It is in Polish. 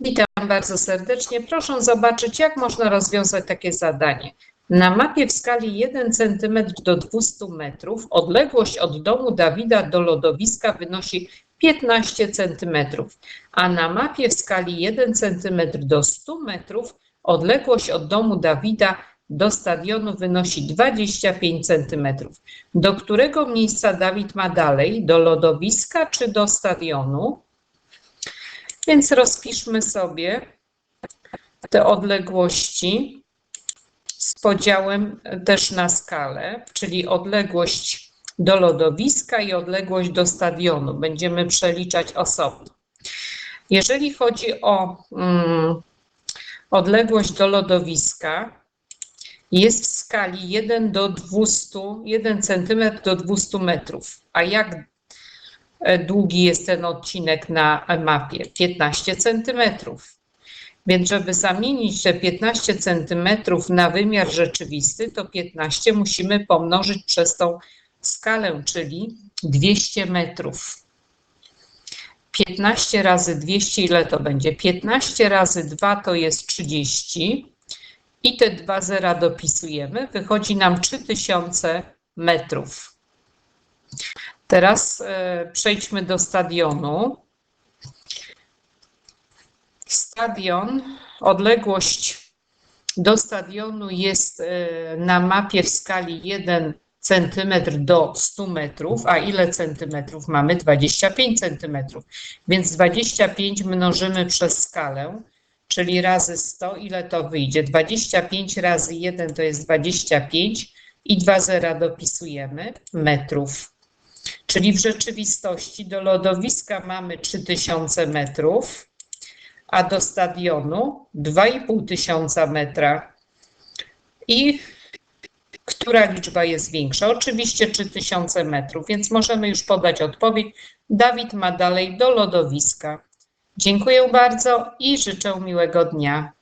Witam bardzo serdecznie. Proszę zobaczyć, jak można rozwiązać takie zadanie. Na mapie w skali 1 cm do 200 metrów odległość od domu Dawida do lodowiska wynosi 15 cm, a na mapie w skali 1 cm do 100 metrów odległość od domu Dawida do stadionu wynosi 25 cm. Do którego miejsca Dawid ma dalej? Do lodowiska czy do stadionu? Więc rozpiszmy sobie te odległości z podziałem też na skalę, czyli odległość do lodowiska i odległość do stadionu. Będziemy przeliczać osobno. Jeżeli chodzi o mm, odległość do lodowiska, jest w skali 1 do 200, 1 cm do 200 metrów. A jak długi jest ten odcinek na mapie? 15 centymetrów. Więc żeby zamienić te 15 centymetrów na wymiar rzeczywisty, to 15 musimy pomnożyć przez tą skalę, czyli 200 metrów. 15 razy 200 ile to będzie? 15 razy 2 to jest 30 i te dwa zera dopisujemy. Wychodzi nam 3000 metrów. Teraz e, przejdźmy do stadionu. Stadion, odległość do stadionu jest e, na mapie w skali 1 cm do 100 metrów, a ile centymetrów mamy? 25 centymetrów. Więc 25 mnożymy przez skalę, czyli razy 100, ile to wyjdzie? 25 razy 1 to jest 25 i dwa zera dopisujemy metrów. Czyli w rzeczywistości do lodowiska mamy 3000 metrów, a do stadionu 2,5 tysiąca metra. I która liczba jest większa? Oczywiście 3000 metrów, więc możemy już podać odpowiedź. Dawid ma dalej do lodowiska. Dziękuję bardzo i życzę miłego dnia.